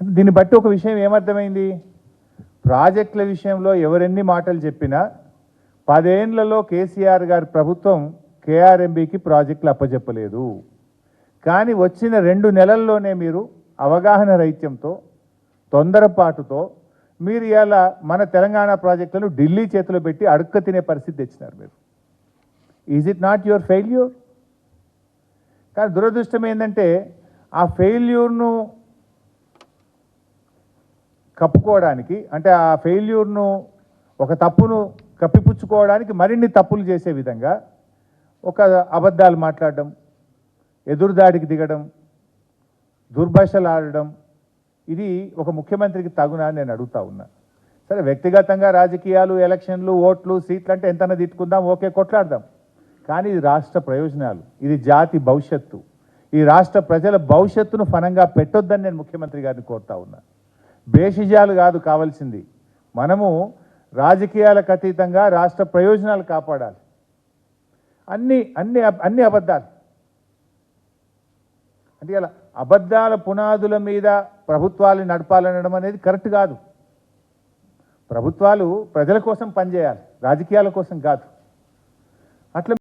అంటే దీన్ని బట్టి ఒక విషయం ఏమర్థమైంది? ప్రాజెక్టుల విషయంలో ఎవరెన్ని మాటలు చెప్పినా పదేండ్లలో కేసీఆర్ గారి ప్రభుత్వం కేఆర్ఎంబికి ప్రాజెక్టులు అప్పచెప్పలేదు కానీ వచ్చిన రెండు నెలల్లోనే మీరు అవగాహన రైత్యంతో తొందరపాటుతో మీరు ఇలా మన తెలంగాణ ప్రాజెక్టులను ఢిల్లీ చేతిలో పెట్టి అడుక్క తినే పరిస్థితి తెచ్చినారు మీరు. Is it not your failure కానీ దురదృష్టం ఏంటంటే ఆ ఫెయిల్యూర్ను కప్పుకోవడానికి అంటే ఆ ఫెయిల్యూర్ను ఒక తప్పును కప్పిపుచ్చుకోవడానికి మరిన్ని తప్పులు చేసే విధంగా ఒక అబద్ధాలు మాట్లాడడం ఎదురుదాడికి దిగడం దుర్భాషలు ఆడడం ఇది ఒక ముఖ్యమంత్రికి తగునా నేను అడుగుతా ఉన్నా. సరే వ్యక్తిగతంగా రాజకీయాలు ఎలక్షన్లు ఓట్లు సీట్లు అంటే ఎంతైనా తిట్టుకుందాం ఓకే కొట్లాడదాం. కానీ ఇది రాష్ట్ర ప్రయోజనాలు ఇది జాతి భవిష్యత్తు. ఈ రాష్ట్ర ప్రజల భవిష్యత్తును ఫనంగా పెట్టొద్దని నేను ముఖ్యమంత్రి గారిని కోరుతా ఉన్నా. బేషిజాలు కాదు కావాల్సింది. మనము రాజకీయాలకు అతీతంగా రాష్ట్ర ప్రయోజనాలు కాపాడాలి. అన్ని అన్ని అన్ని అబద్ధాలు. అంటే ఇలా అబద్ధాల పునాదుల మీద ప్రభుత్వాలు నడపాలనడం అనేది కరెక్ట్ కాదు. ప్రభుత్వాలు ప్రజల కోసం పనిచేయాలి రాజకీయాల కోసం కాదు. అట్లా